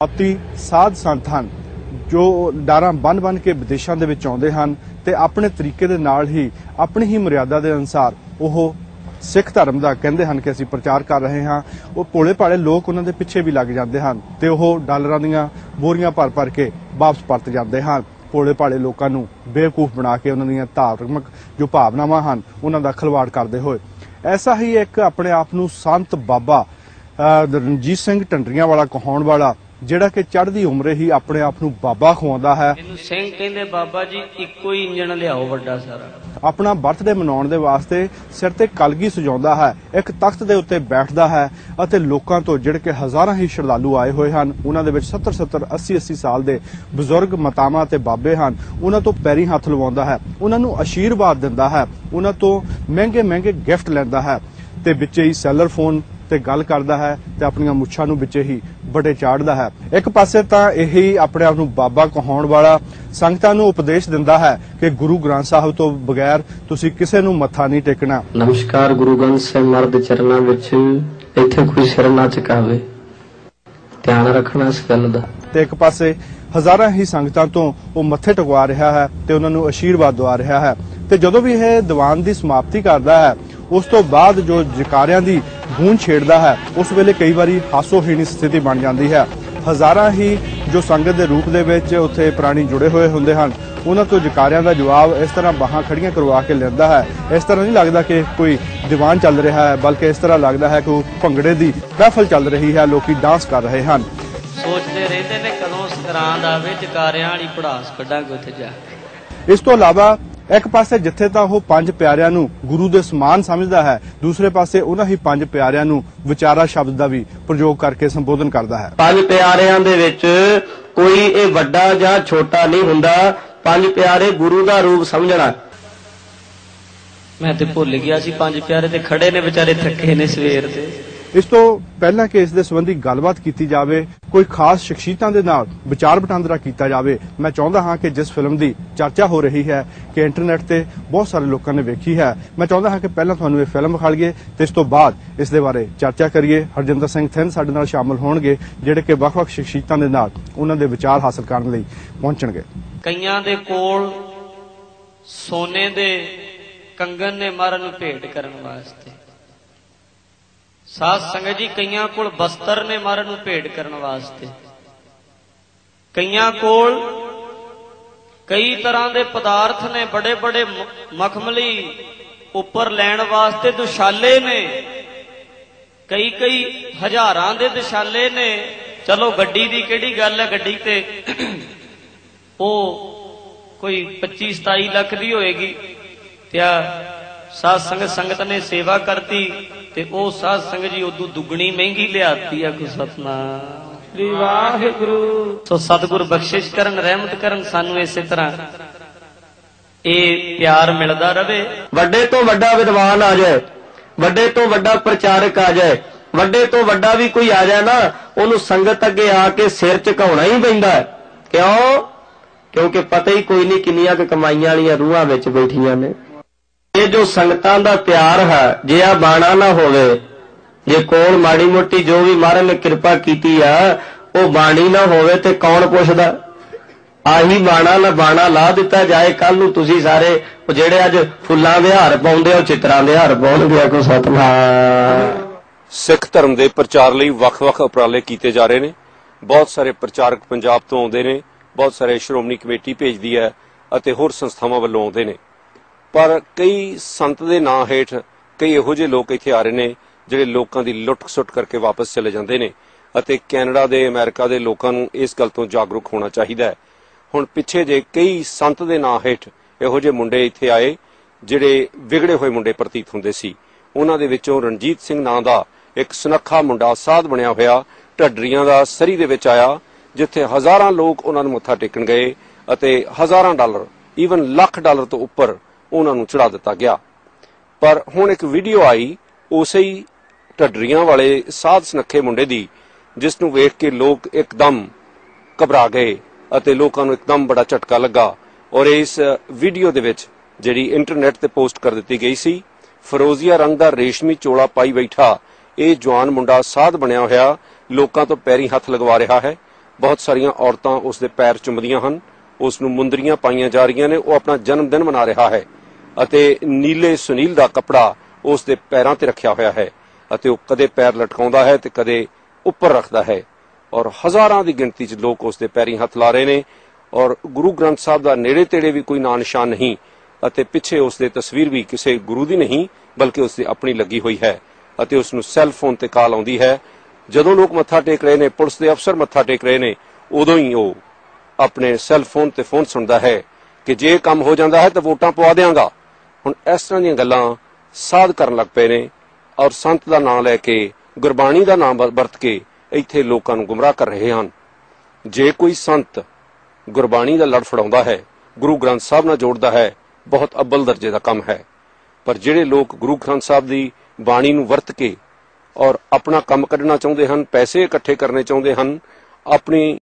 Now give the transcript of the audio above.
ਅਤੀ ਸਾਧ ਸੰਤ ਹਨ, ਜੋ ਡਾਰਾਂ ਬੰਨ-ਬੰਨ ਕੇ ਵਿਦੇਸ਼ਾਂ ਦੇ ਵਿੱਚ ਆਉਂਦੇ ਹਨ ਤੇ ਆਪਣੇ ਤਰੀਕੇ ਦੇ ਨਾਲ ਹੀ, ਆਪਣੀ ਹੀ ਮਰਿਆਦਾ ਦੇ ਅਨੁਸਾਰ ਉਹ ਸਿੱਖ ਧਰਮ ਦਾ ਕਹਿੰਦੇ ਹਨ ਕਿ ਅਸੀਂ ਪ੍ਰਚਾਰ ਕਰ ਰਹੇ ਹਾਂ। ਉਹ ਭੋਲੇ ਭਾਲੇ ਲੋਕ ਉਹਨਾਂ ਦੇ ਪਿੱਛੇ ਵੀ ਲੱਗ ਜਾਂਦੇ ਹਨ ਤੇ ਉਹ ਡਾਲਰਾਂ ਦੀਆਂ ਬੋਰੀਆਂ ਭਰ-ਭਰ ਕੇ ਵਾਪਸ ਪਰਤ ਜਾਂਦੇ ਹਨ। ਭੋਲੇ ਭਾਲੇ ਲੋਕਾਂ ਨੂੰ ਬੇਵਕੂਫ ਬਣਾ ਕੇ ਉਹਨਾਂ ਦੀਆਂ ਧਾਰਮਿਕ ਜੋ ਭਾਵਨਾਵਾਂ ਹਨ, ਉਹਨਾਂ ਦਾ ਖਲਵਾੜ ਕਰਦੇ ਹੋਏ। ਐਸਾ ਹੀ ਇੱਕ ਆਪਣੇ ਆਪ ਨੂੰ ਸੰਤ ਬਾਬਾ ਰਣਜੀਤ ਸਿੰਘ ਢੰਡਰੀਆਂ ਵਾਲਾ ਕਹਾਉਣ ਵਾਲਾ ਜਿਹੜਾ ਕਿ ਚੜ੍ਹਦੀ ਉਮਰੇ ਹੀ ਆਪਣੇ ਆਪ ਨੂੰ ਬਾਬਾ ਖਵਾਉਂਦਾ ਹੈ। ਇਹਨੂੰ ਸਿੰਘ ਕਹਿੰਦੇ ਬਾਬਾ ਜੀ ਇੱਕੋ ਹੀ ਇੰਜਣ ਲਿਆਓ ਵੱਡਾ ਸਾਰਾ। ਆਪਣਾ ਬਰਥਡੇ ਮਨਾਉਣ ਦੇ ਵਾਸਤੇ ਸਿਰ ਤੇ ਕਲਗੀ ਸਜਾਉਂਦਾ ਹੈ ਇੱਕ ਤਖਤ ਦੇ ਉੱਤੇ ਬੈਠਦਾ ਹੈ ਅਤੇ ਲੋਕਾਂ ਤੋਂ ਜਿਹੜੇ ਕਿ ਹਜ਼ਾਰਾਂ ਹੀ ਸ਼ਰਧਾਲੂ ਆਏ ਹੋਏ ਹਨ ਉਹਨਾਂ ਦੇ ਵਿੱਚ 70 70 80 80 ਸਾਲ ਦੇ ਬਜ਼ੁਰਗ ਮਾਤਾਵਾਂ ਤੇ ਬਾਬੇ ਹਨ। ਉਹਨਾਂ ਤੋਂ ਪੈਰੀ ਹੱਥ ਲਵਾਉਂਦਾ ਹੈ ਉਹਨਾਂ ਨੂੰ ਅਸ਼ੀਰਵਾਦ ਦਿੰਦਾ ਹੈ ਉਹਨਾਂ ਤੋਂ ਮਹਿੰਗੇ ਮਹਿੰਗੇ ਗਿਫਟ ਲੈਂਦਾ ਹੈ। ਤੇ ਵਿੱਚੇ ਹੀ ਸੈਲਰ ਫੋਨ ਤੇ ਗੱਲ ਕਰਦਾ ਹੈ ਤੇ ਆਪਣੀਆਂ ਮੁੱਛਾਂ ਨੂੰ ਵਿੱਚੇ ਹੀ ਬੜੇ ਚਾੜਦਾ ਹੈ। ਇੱਕ ਪਾਸੇ ਤਾਂ ਇਹੀ ਆਪਣੇ ਆਪ ਨੂੰ ਬਾਬਾ ਕਹਾਉਣ ਵਾਲਾ ਸੰਗਤਾਂ ਨੂੰ ਉਪਦੇਸ਼ ਦਿੰਦਾ ਹੈ ਕਿ ਗੁਰੂ ਗ੍ਰੰਥ ਸਾਹਿਬ ਤੋਂ ਬਗੈਰ ਤੁਸੀਂ ਕਿਸੇ ਨੂੰ ਮੱਥਾ ਨਹੀਂ ਟੇਕਣਾ। ਨਮਸਕਾਰ ਗੁਰੂ ਗ੍ਰੰਥ ਸਾਹਿਬ ਮਰਦ ਚਰਨਾਂ ਵਿੱਚ ਇੱਥੇ ਕੋਈ ਸਿਰ ਨਾ ਝੁਕਾਵੇ। ਧਿਆਨ ਰੱਖਣਾ ਇਸ ਗੱਲ ਦਾ। ਤੇ ਇੱਕ ਪਾਸੇ ਹਜ਼ਾਰਾਂ ਹੀ ਸੰਗਤਾਂ ਤੋਂ ਉਹ ਮੱਥੇ ਟਿਕਵਾ ਰਿਹਾ ਹੈ ਤੇ ਉਹਨਾਂ ਨੂੰ ਅਸ਼ੀਰਵਾਦ ਦਵਾ ਰਿਹਾ ਹੈ। ਤੇ ਜਦੋਂ ਵੀ ਇਹ ਦੀਵਾਨ ਦੀ ਸਮਾਪਤੀ ਕਰਦਾ ਹੈ ਉਸ ਤੋਂ ਬਾਅਦ ਜੋ ਜਕਾਰਿਆਂ ਦੀ ਗੂੰਜ ਛੇੜਦਾ ਹੈ ਉਸ ਵੇਲੇ ਕਈ ਵਾਰੀ ਹਾਸੋਹੀਣੀ ਸਥਿਤੀ ਬਣ ਜਾਂਦੀ ਹੈ। ਹਜ਼ਾਰਾਂ ਹੀ ਜੋ ਸੰਗਤ ਦੇ ਰੂਪ ਦੇ ਵਿੱਚ ਉੱਥੇ ਪ੍ਰਾਣੀ ਜੁੜੇ ਹੋਏ ਹੁੰਦੇ ਹਨ ਉਹਨਾਂ ਤੋਂ ਜਕਾਰਿਆਂ ਦਾ ਜਵਾਬ ਇਸ ਤਰ੍ਹਾਂ ਬਾਹਾਂ ਖੜੀਆਂ ਕਰਵਾ ਕੇ ਲੈਂਦਾ ਹੈ। ਇਸ ਤਰ੍ਹਾਂ ਨਹੀਂ ਲੱਗਦਾ ਕਿ ਕੋਈ ਦੀਵਾਨ ਚੱਲ ਰਿਹਾ ਹੈ ਬਲਕਿ ਇਸ ਤਰ੍ਹਾਂ ਲੱਗਦਾ ਹੈ ਕਿ ਉਹ ਭੰਗੜੇ ਦੀ ਮਹਿਫਲ ਚੱਲ ਰਹੀ ਹੈ ਲੋਕੀ ਡਾਂਸ ਕਰ ਰਹੇ ਹਨ। ਸੋਚਦੇ ਰਹਿੰਦੇ ਨੇ ਕਦੋਂ ਸਕਰਾਂਦ ਆਵੇ ਜਕਾਰਿਆਂ ਵਾਲੀ ਪੜਾਸ ਕੱਢਾਂਗੇ ਉੱਥੇ ਜਾ। ਇਸ ਤੋਂ ਇਲਾਵਾ ਇੱਕ ਪਾਸੇ ਜਿੱਥੇ ਤਾਂ ਉਹ ਪੰਜ ਪਿਆਰਿਆਂ ਨੂੰ ਗੁਰੂ ਦੇ ਸਮਾਨ ਸਮਝਦਾ ਹੈ ਦੂਸਰੇ ਪਾਸੇ ਉਹਨਾਂ ਹੀ ਪੰਜ ਪਿਆਰਿਆਂ ਨੂੰ ਵਿਚਾਰਾ ਸ਼ਬਦ ਦਾ ਵੀ ਪ੍ਰਯੋਗ ਕਰਕੇ ਸੰਬੋਧਨ ਕਰਦਾ ਹੈ। ਪੰਜ ਪਿਆਰਿਆਂ ਦੇ ਵਿੱਚ ਕੋਈ ਇਹ ਵੱਡਾ ਜਾਂ ਛੋਟਾ ਨਹੀਂ ਹੁੰਦਾ ਪੰਜ ਪਿਆਰੇ ਗੁਰੂ ਦਾ ਰੂਪ ਸਮਝਣਾ। ਮੈਂ ਤੇ ਭੁੱਲ ਗਿਆ ਸੀ ਪੰਜ ਪਿਆਰੇ ਤੇ ਖੜੇ ਨੇ ਵਿਚਾਰੇ ਥੱਕੇ ਨੇ ਸਵੇਰ ਦੇ। ਇਸ ਤੋਂ ਪਹਿਲਾਂ ਕਿ ਇਸ ਦੇ ਸੰਬੰਧੀ ਗੱਲਬਾਤ ਕੀਤੀ ਜਾਵੇ, ਕੋਈ ਖਾਸ ਸ਼ਖਸੀਅਤਾਂ ਦੇ ਨਾਲ ਵਿਚਾਰ ਵਟਾਂਦਰਾ ਕੀਤਾ ਜਾਵੇ, ਮੈਂ ਚਾਹੁੰਦਾ ਹਾਂ ਕਿ ਜਿਸ ਫਿਲਮ ਦੀ ਚਰਚਾ ਹੋ ਰਹੀ ਹੈ, ਕਿ ਇੰਟਰਨੈਟ ਤੇ ਬਹੁਤ ਸਾਰੇ ਲੋਕਾਂ ਨੇ ਵੇਖੀ ਹੈ, ਮੈਂ ਚਾਹੁੰਦਾ ਹਾਂ ਕਿ ਪਹਿਲਾਂ ਤੁਹਾਨੂੰ ਇਹ ਫਿਲਮ ਵਿਖਾ ਲਈਏ ਤੇ ਇਸ ਤੋਂ ਬਾਅਦ ਇਸ ਦੇ ਬਾਰੇ ਚਰਚਾ ਕਰੀਏ। ਹਰਜਿੰਦਰ ਸਿੰਘ ਥਿੰਨ ਸਾਡੇ ਨਾਲ ਸ਼ਾਮਲ ਹੋਣਗੇ, ਜਿਹੜੇ ਕਿ ਵੱਖ-ਵੱਖ ਸ਼ਖਸੀਅਤਾਂ ਦੇ ਨਾਲ ਉਹਨਾਂ ਦੇ ਵਿਚਾਰ ਹਾਸਲ ਕਰਨ ਲਈ ਪਹੁੰਚਣਗੇ। ਕਈਆਂ ਦੇ ਕੋਲ ਸੋਨੇ ਦੇ ਕੰਗਨ ਨੇ ਮਾਰਨ ਨੂੰ ਭੇਟ ਕਰਨ ਵਾਸਤੇ। ਸਾਧ ਸੰਗਤ ਜੀ, ਕਈਆਂ ਕੋਲ ਬਸਤਰ ਨੇ ਮਾਰਨ ਨੂੰ ਭੇਟ ਕਰਨ ਵਾਸਤੇ। ਕਈਆਂ ਕੋਲ ਕਈ ਤਰ੍ਹਾਂ ਦੇ ਪਦਾਰਥ ਨੇ ਬੜੇ ਬੜੇ ਮਖਮਲੀ ਉੱਪਰ ਲੈਣ ਵਾਸਤੇ ਦੁਸ਼ਾਲੇ ਨੇ। ਕਈ ਕਈ ਹਜ਼ਾਰਾਂ ਦੇ ਦੁਸ਼ਾਲੇ ਨੇ। ਚਲੋ, ਗੱਡੀ ਦੀ ਕਿਹੜੀ ਗੱਲ ਹੈ, ਗੱਡੀ ਤੇ ਉਹ ਕੋਈ 25 27 ਲੱਖ ਦੀ ਹੋਏਗੀ। ਤੇ ਆ ਸਾਧ ਸੰਗਤ ਸੰਗਤ ਨੇ ਸੇਵਾ ਕਰਤੀ। ਤੇ ਉਹ ਸਾਧ ਸੰਗਤ ਜੀ ਉਦੋਂ ਦੁੱਗਣੀ ਮਹਿੰਗੀ ਲਿਆਤੀ ਆ ਕੋ ਸਤਨਾਮ। ਸ੍ਰੀ ਵਾਹਿਗੁਰੂ। ਸੋ ਸਤਿਗੁਰ ਬਖਸ਼ਿਸ਼ ਕਰਨ ਰਹਿਮਤ ਕਰਨ ਸਾਨੂੰ ਇਸੇ ਤਰ੍ਹਾਂ ਇਹ ਪਿਆਰ ਮਿਲਦਾ ਰਵੇ। ਵੱਡੇ ਤੋਂ ਵੱਡਾ ਵਿਦਵਾਨ ਆ ਜਾਏ ਵੱਡੇ ਤੋਂ ਵੱਡਾ ਪ੍ਰਚਾਰਕ ਆ ਜਾਏ ਵੱਡੇ ਤੋਂ ਵੱਡਾ ਵੀ ਕੋਈ ਆ ਜਾਏ ਨਾ ਉਹਨੂੰ ਸੰਗਤ ਅੱਗੇ ਆ ਕੇ ਸਿਰ ਝੁਕਾਉਣਾ ਹੀ ਪੈਂਦਾ ਹੈ। ਕਿਉਂ? ਕਿਉਂਕਿ ਪਤਾ ਹੀ ਕੋਈ ਨਹੀਂ ਕਿੰਨੀਆਂ ਕੁ ਕਮਾਈਆਂ ਵਾਲੀਆਂ ਰੂਹਾਂ ਵਿੱਚ ਬੈਠੀਆਂ ਨੇ। ਇਹ ਜੋ ਸੰਗਤਾਂ ਦਾ ਪਿਆਰ ਹੈ ਜੇ ਆ ਬਾਣਾ ਨਾ ਹੋਵੇ ਜੇ ਕੋਲ ਮਾੜੀ ਮੋਟੀ ਜੋ ਵੀ ਮਹਾਰਾਜ ਨੇ ਕਿਰਪਾ ਕੀਤੀ ਆ ਉਹ ਬਾਣੀ ਨਾ ਹੋਵੇ ਤੇ ਕੌਣ ਪੁੱਛਦਾ? ਆਹੀ ਬਾਣਾ ਨਾ ਬਾਣਾ ਲਾ ਦਿੱਤਾ ਜਾਏ ਕੱਲ ਨੂੰ ਤੁਸੀਂ ਸਾਰੇ ਉਹ ਜਿਹੜੇ ਅੱਜ ਫੁੱਲਾਂ ਦੇ ਹਾਰ ਪਾਉਂਦੇ ਆ ਉਹ ਚਿੱਤਰਾਂ ਦੇ ਹਾਰ ਪਾਉਣਗੇ ਆਖੋ ਸਤਨਾਮ ਸਿੱਖ ਧਰਮ ਦੇ ਪ੍ਰਚਾਰ ਲਈ ਵੱਖ-ਵੱਖ ਉਪਰਾਲੇ ਕੀਤੇ ਜਾ ਰਹੇ ਨੇ। ਬਹੁਤ ਸਾਰੇ ਪ੍ਰਚਾਰਕ ਪੰਜਾਬ ਤੋਂ ਆਉਂਦੇ ਨੇ ਬਹੁਤ ਸਾਰੇ ਸ਼੍ਰੋਮਣੀ ਕਮੇਟੀ ਭੇਜਦੀ ਹੈ ਅਤੇ ਹੋਰ ਸੰਸਥਾਵਾਂ ਵੱਲੋਂ ਆਉਂਦੇ ਨੇ। ਪਰ ਕਈ ਸੰਤ ਦੇ ਨਾਂ ਹੇਠ ਕਈ ਇਹੋ ਜਿਹੇ ਲੋਕ ਇੱਥੇ ਆ ਰਹੇ ਨੇ ਜਿਹੜੇ ਲੋਕਾਂ ਦੀ ਲੁੱਟ-ਸੁੱਟ ਕਰਕੇ ਵਾਪਸ ਚਲੇ ਜਾਂਦੇ ਨੇ ਅਤੇ ਕੈਨੇਡਾ ਦੇ, ਅਮਰੀਕਾ ਦੇ ਲੋਕਾਂ ਨੂੰ ਇਸ ਗੱਲ ਤੋਂ ਜਾਗਰੂਕ ਹੋਣਾ ਚਾਹੀਦਾ ਹੈ। ਹੁਣ ਪਿੱਛੇ ਜੇ ਕਈ ਸੰਤ ਦੇ ਨਾਂ ਹੇਠ ਇਹੋ ਜਿਹੇ ਮੁੰਡੇ ਇੱਥੇ ਆਏ, ਜਿਹੜੇ ਵਿਗੜੇ ਹੋਏ ਮੁੰਡੇ ਪ੍ਰਤੀਤ ਹੁੰਦੇ ਸੀ। ਉਹਨਾਂ ਦੇ ਵਿੱਚੋਂ ਰਣਜੀਤ ਸਿੰਘ ਨਾਂ ਦਾ ਇੱਕ ਸੁਨੱਖਾ ਮੁੰਡਾ ਸਾਧ ਬਣਿਆ ਹੋਇਆ ਢੱਡਰੀਆਂ ਦਾ ਸਰੀ ਦੇ ਵਿੱਚ ਆਇਆ, ਜਿੱਥੇ ਹਜ਼ਾਰਾਂ ਲੋਕ ਉਹਨਾਂ ਨੂੰ ਮੱਥਾ ਟੇਕਣ ਗਏ ਅਤੇ ਹਜ਼ਾਰਾਂ ਡਾਲਰ ਈਵਨ ਲੱਖ ਡਾਲਰ ਤੋਂ ਉੱਪਰ ਉਹਨਾਂ ਨੂੰ ਚੜਾ ਦਿੱਤਾ ਗਿਆ। ਪਰ ਹੁਣ ਇੱਕ ਵੀਡੀਓ ਆਈ, ਉਸੇ ਹੀ ਢੱਡਰੀਆਂ ਵਾਲੇ ਸਾਧ ਸੁਨੱਖੇ ਮੁੰਡੇ ਦੀ, ਜਿਸ ਨੂੰ ਵੇਖ ਕੇ ਲੋਕ ਇੱਕਦਮ ਘਬਰਾ ਗਏ ਅਤੇ ਲੋਕਾਂ ਨੂੰ ਇੱਕਦਮ ਬੜਾ ਝਟਕਾ ਲੱਗਾ ਔਰ ਇਸ ਵੀਡੀਓ ਦੇ ਵਿੱਚ ਜਿਹੜੀ ਇੰਟਰਨੈਟ ਤੇ ਪੋਸਟ ਕਰ ਦਿੱਤੀ ਗਈ ਸੀ, ਫਰੋਜ਼ੀਆ ਰੰਗ ਦਾ ਰੇਸ਼ਮੀ ਚੋਲਾ ਪਾਈ ਬੈਠਾ, ਇਹ ਜਵਾਨ ਮੁੰਡਾ ਸਾਧ ਬਣਿਆ ਹੋਇਆ, ਲੋਕਾਂ ਤੋਂ ਪੈਰੀ ਹੱਥ ਲਗਵਾ ਰਿਹਾ ਹੈ। ਬਹੁਤ ਸਾਰੀਆਂ ਔਰਤਾਂ ਉਸ ਦੇ ਪੈਰ ਚੁੰਮਦੀਆਂ ਹਨ ਉਸ ਨੂੰ ਮੁੰਦਰੀਆਂ ਪਾਈਆਂ ਜਾ ਰਹੀਆਂ ਨੇ, ਉਹ ਆਪਣਾ ਜਨਮ ਦਿਨ ਮਨਾ ਰਿਹਾ ਹੈ। ਅਤੇ ਨੀਲੇ ਸੁਨੀਲ ਦਾ ਕੱਪੜਾ ਉਸ ਦੇ ਪੈਰਾਂ ਤੇ ਰੱਖਿਆ ਹੋਇਆ ਹੈ ਅਤੇ ਉਹ ਕਦੇ ਪੈਰ ਲਟਕਾਉਂਦਾ ਹੈ ਤੇ ਕਦੇ ਉੱਪਰ ਰੱਖਦਾ ਹੈ। ਔਰ ਹਜ਼ਾਰਾਂ ਦੀ ਗਿਣਤੀ 'ਚ ਲੋਕ ਉਸ ਦੇ ਪੈਰੀਂ ਹੱਥ ਲਾ ਰਹੇ ਨੇ ਔਰ ਗੁਰੂ ਗ੍ਰੰਥ ਸਾਹਿਬ ਦਾ ਨੇੜੇ ਤੇੜੇ ਵੀ ਕੋਈ ਨਾਂ ਨਿਸ਼ਾਨ ਨਹੀਂ ਅਤੇ ਪਿੱਛੇ ਉਸ ਦੇ ਤਸਵੀਰ ਵੀ ਕਿਸੇ ਗੁਰੂ ਦੀ ਨਹੀਂ, ਬਲਕਿ ਉਸ ਦੀ ਆਪਣੀ ਲੱਗੀ ਹੋਈ ਹੈ ਅਤੇ ਉਸ ਨੂੰ ਸੈੱਲ ਫੋਨ ਤੇ ਕਾਲ ਆਉਂਦੀ ਹੈ। ਜਦੋਂ ਲੋਕ ਮੱਥਾ ਟੇਕ ਰਹੇ ਨੇ, ਪੁਲਿਸ ਦੇ ਅਫਸਰ ਮੱਥਾ ਟੇਕ ਰਹੇ ਨੇ, ਉਦੋਂ ਹੀ ਉਹ ਆਪਣੇ ਸੈੱਲ ਫੋਨ ਤੇ ਫੋਨ ਸੁਣਦਾ ਹੈ ਕਿ ਜੇ ਕੰਮ ਹੋ ਜਾਂਦਾ ਹੈ ਤਾਂ ਵੋਟਾਂ ਪਵਾ ਦੇਵਾਂਗਾ ਹੁਣ ਇਸ ਤਰ੍ਹਾਂ ਦੀਆਂ ਗੱਲਾਂ ਸਾਧ ਕਰਨ ਲੱਗ ਪਏ ਨੇ ਔਰ ਸੰਤ ਦਾ ਨਾਮ ਲੈ ਕੇ, ਗੁਰਬਾਣੀ ਦਾ ਨਾਮ ਵਰਤ ਕੇ ਇੱਥੇ ਲੋਕਾਂ ਨੂੰ ਗੁੰਮਰਾਹ ਕਰ ਰਹੇ ਹਨ। ਜੇ ਕੋਈ ਸੰਤ ਗੁਰਬਾਣੀ ਦਾ ਲੜ ਫੜਾਉਂਦਾ ਹੈ, ਗੁਰੂ ਗ੍ਰੰਥ ਸਾਹਿਬ ਨਾਲ ਜੋੜਦਾ ਹੈ, ਬਹੁਤ ਅੱਬਲ ਦਰਜੇ ਦਾ ਕੰਮ ਹੈ। ਪਰ ਜਿਹੜੇ ਲੋਕ ਗੁਰੂ ਗ੍ਰੰਥ ਸਾਹਿਬ ਦੀ ਬਾਣੀ ਨੂੰ ਵਰਤ ਕੇ ਔਰ ਆਪਣਾ ਕੰਮ ਕੱਢਣਾ ਚਾਹੁੰਦੇ ਹਨ, ਪੈਸੇ ਇਕੱਠੇ ਕਰਨੇ ਚਾਹੁੰਦੇ ਹਨ, ਆਪਣੀ